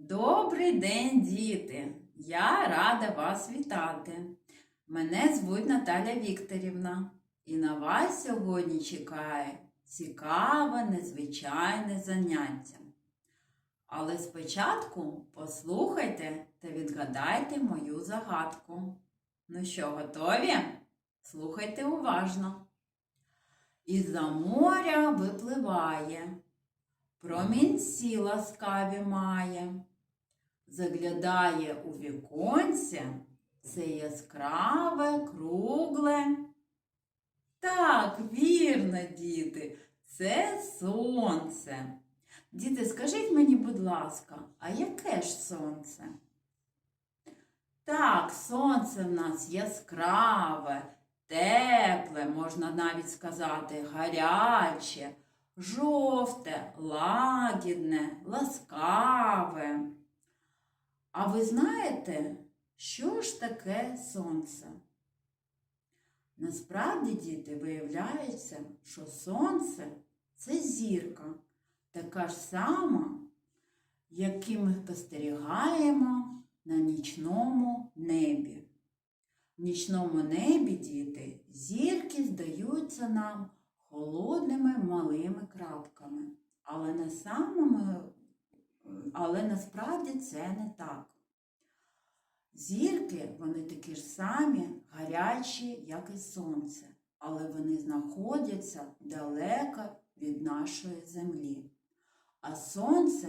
Добрий день, діти! Я рада вас вітати. Мене звуть Наталя Вікторівна, і на вас сьогодні чекає цікаве, незвичайне заняття. Але спочатку послухайте та відгадайте мою загадку. Ну що, готові? Слухайте уважно. Із-за моря випливає, промінці ласкаві має, заглядає у віконце, це яскраве, кругле. Так, вірно, діти, це сонце. Діти, скажіть мені, будь ласка, а яке ж сонце? Так, сонце в нас яскраве, тепле, можна навіть сказати, гаряче, жовте, лагідне, ласкаве. А ви знаєте, що ж таке сонце? Насправді, діти, виявляється, що сонце це зірка, така ж сама, яку ми спостерігаємо на нічному небі. В нічному небі, діти, зірки здаються нам холодними малими крапками. Але на самому, але насправді це не так. Зірки, вони такі ж самі гарячі, як і сонце, але вони знаходяться далеко від нашої землі. А сонце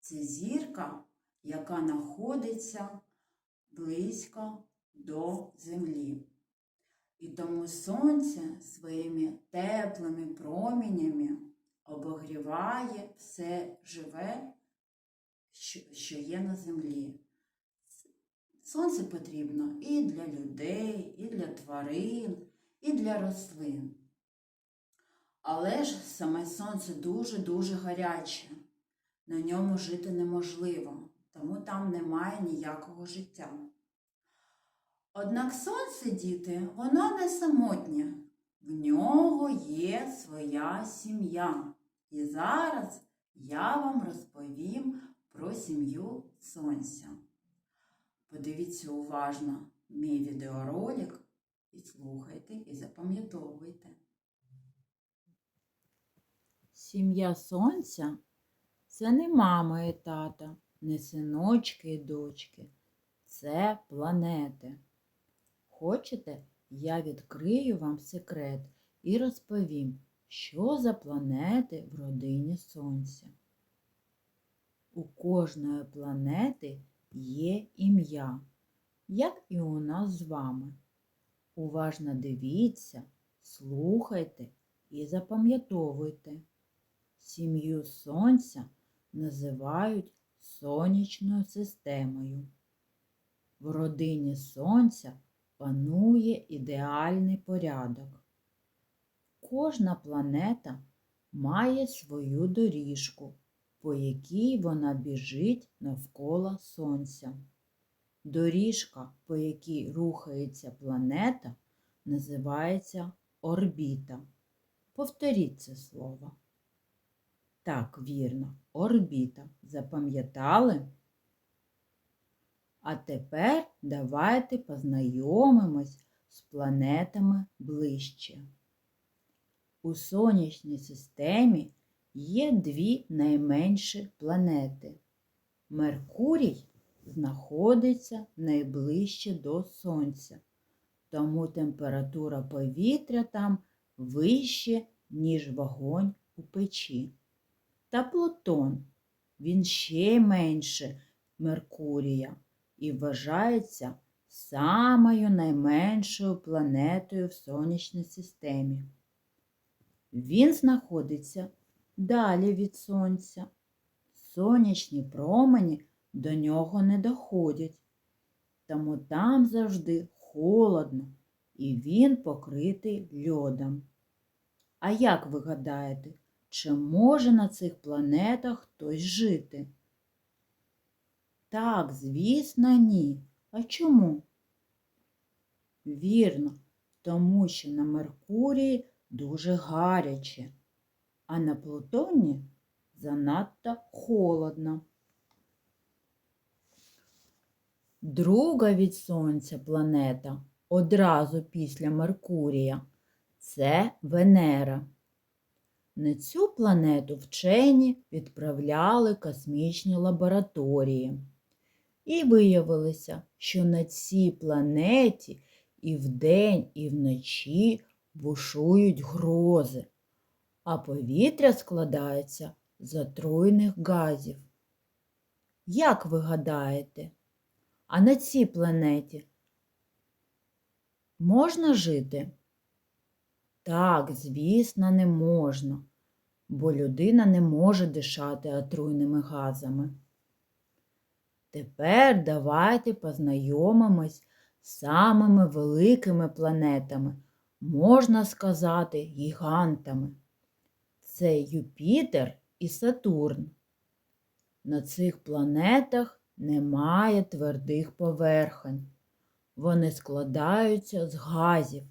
це зірка, яка знаходиться близько до землі. І тому сонце своїми теплими промінями обогріває все живе, що є на землі. Сонце потрібно і для людей, і для тварин, і для рослин. Але ж саме сонце дуже-дуже гаряче. На ньому жити неможливо, тому там немає ніякого життя. Однак сонце, діти, воно не самотнє. В нього є своя сім'я. І зараз я вам розповім про сім'ю сонця. Подивіться уважно мій відеоролик і слухайте, і запам'ятовуйте. Сім'я сонця це не мама і тата, не синочки і дочки. Це планети. Хочете, я відкрию вам секрет і розповім, що за планети в родині Сонця. У кожної планети є ім'я, як і у нас з вами. Уважно дивіться, слухайте і запам'ятовуйте. Сім'ю Сонця називають сонячною системою. В родині Сонця панує ідеальний порядок. Кожна планета має свою доріжку, по якій вона біжить навколо Сонця. Доріжка, по якій рухається планета, називається орбіта. Повторіть це слово. Так, вірно, орбіта. Запам'ятали? А тепер давайте познайомимось з планетами ближче. У сонячній системі є дві найменші планети. Меркурій знаходиться найближче до Сонця, тому температура повітря там вище, ніж вогонь у печі. Та Плутон, він ще менше Меркурія і вважається самою найменшою планетою в сонячній системі. Він знаходиться далі від Сонця. Сонячні промені до нього не доходять, тому там завжди холодно і він покритий льодом. А як ви гадаєте, чи може на цих планетах хтось жити? Так, звісно, ні. А чому? Вірно, тому що на Меркурії дуже гаряче, а на Плутоні занадто холодно. Друга від Сонця планета одразу після Меркурія це Венера. На цю планету вчені відправляли космічні лабораторії. І виявилося, що на цій планеті і вдень, і вночі бушують грози, а повітря складається з отруйних газів. Як ви гадаєте, а на цій планеті можна жити? Так, звісно, не можна, бо людина не може дишати отруйними газами. Тепер давайте познайомимось з самими великими планетами, можна сказати, гігантами. Це Юпітер і Сатурн. На цих планетах немає твердих поверхонь. Вони складаються з газів,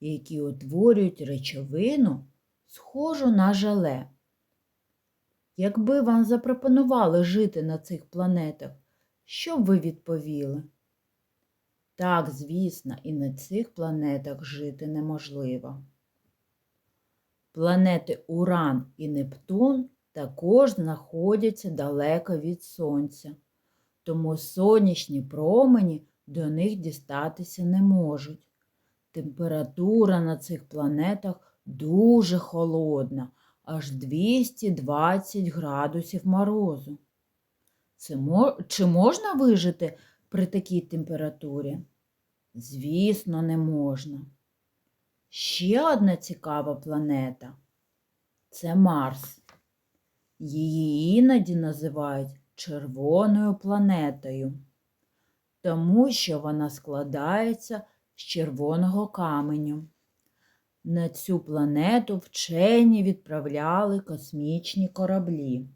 які утворюють речовину, схожу на желе. Якби вам запропонували жити на цих планетах, що б ви відповіли? Так, звісно, і на цих планетах жити неможливо. Планети Уран і Нептун також знаходяться далеко від Сонця, тому сонячні промені до них дістатися не можуть. Температура на цих планетах дуже холодна, аж 220 градусів морозу. Це мо- Чи можна вижити при такій температурі? Звісно, не можна. Ще одна цікава планета це Марс. Її іноді називають червоною планетою, тому що вона складається з червоного каменю. На цю планету вчені відправляли космічні кораблі,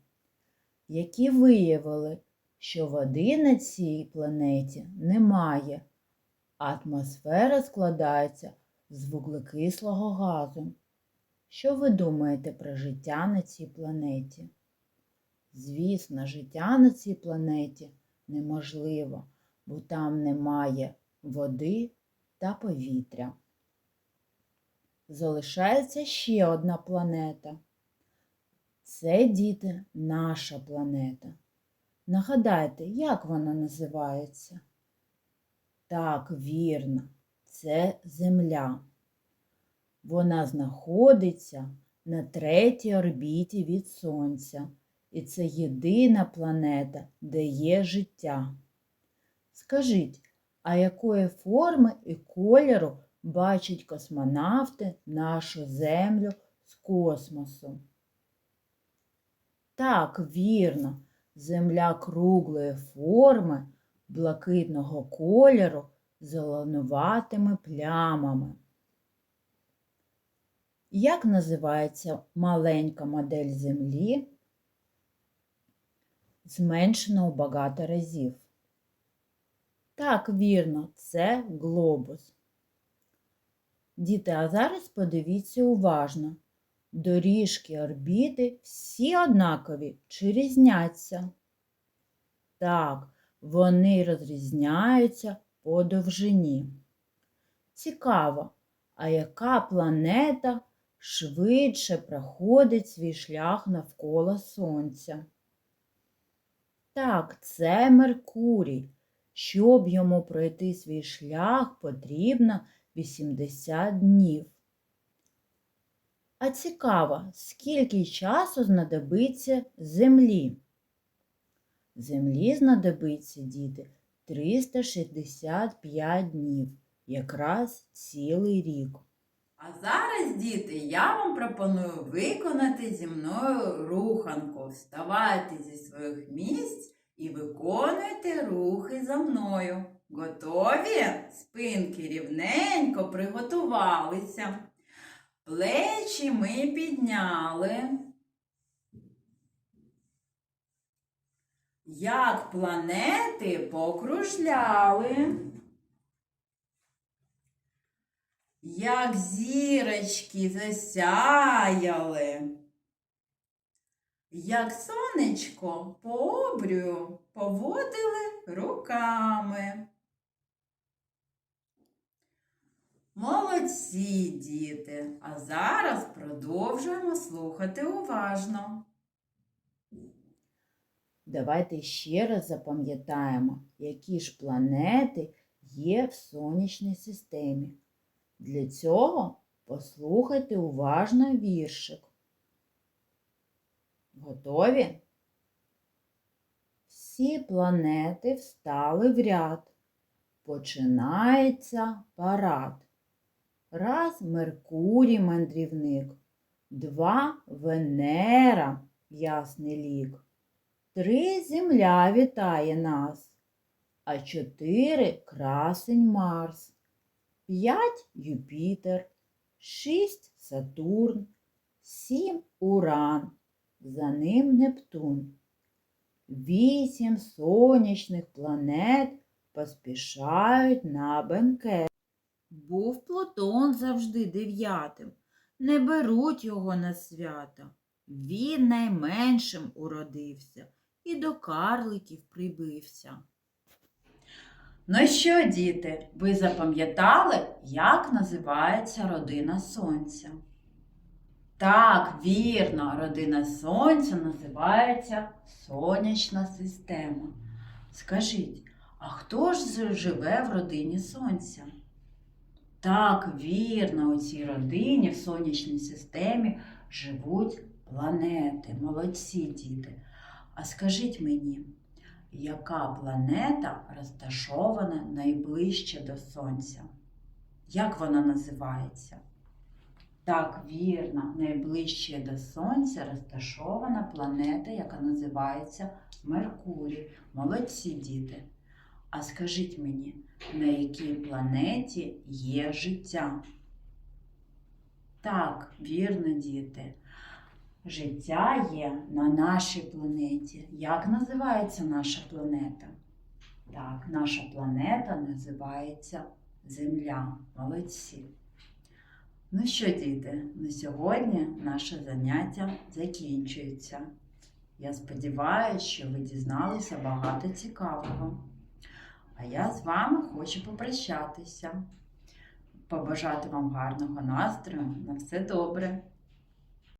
які виявили, що води на цій планеті немає, атмосфера складається з вуглекислого газу. Що ви думаєте про життя на цій планеті? Звісно, життя на цій планеті неможливо, бо там немає води та повітря. Залишається ще одна планета. Це, діти, наша планета. Нагадайте, як вона називається? Так, вірно, це Земля. Вона знаходиться на третій орбіті від Сонця, і це єдина планета, де є життя. Скажіть, а якої форми і кольору бачать космонавти нашу Землю з космосу? Так, вірно, Земля круглої форми, блакитного кольору зеленуватими плямами. Як називається маленька модель Землі, зменшена у багато разів? Так, вірно, це глобус. Діти, а зараз подивіться уважно. Доріжки орбіти всі однакові чи різняться? Так, вони розрізняються по довжині. Цікаво, а яка планета швидше проходить свій шлях навколо Сонця? Так, це Меркурій. Щоб йому пройти свій шлях, потрібно 80 днів. А цікаво, скільки часу знадобиться Землі? Землі знадобиться, діти, 365 днів, якраз цілий рік. А зараз, діти, я вам пропоную виконати зі мною руханку. Вставайте зі своїх місць і виконуйте рухи за мною. Готові? Спинки рівненько приготувалися. Плечі ми підняли. як планети покружляли, як зірочки засяяли, як сонечко по обрю поводили руками. Молодці діти! А зараз продовжуємо слухати уважно. Давайте ще раз запам'ятаємо, які ж планети є в сонячній системі. Для цього послухайте уважно віршик. Готові? Всі планети встали в ряд. Починається парад. Раз Меркурій мандрівник, два Венера ясний лік. Три земля вітає нас, а чотири красень Марс, п'ять Юпітер, шість Сатурн, сім Уран, за ним Нептун. Вісім сонячних планет поспішають на бенкет. Був Плутон завжди дев'ятим, не беруть його на свята. Він найменшим уродився і до карликів прибився. Ну що, діти, ви запам'ятали, як називається родина Сонця? Так, вірно, родина Сонця називається Сонячна система. Скажіть, а хто ж живе в родині Сонця? Так, вірно, у цій родині в сонячній системі живуть планети. Молодці діти. А скажіть мені, яка планета розташована найближче до Сонця? Як вона називається? Так, вірно, найближче до Сонця розташована планета, яка називається Меркурій. Молодці діти. А скажіть мені, на якій планеті є життя? Так, вірно, діти. Життя є на нашій планеті. Як називається наша планета? Так, наша планета називається Земля. Молодці. Ну що, діти, на сьогодні наше заняття закінчується. Я сподіваюся, що ви дізналися багато цікавого. А я з вами хочу попрощатися, побажати вам гарного настрою. На все добре.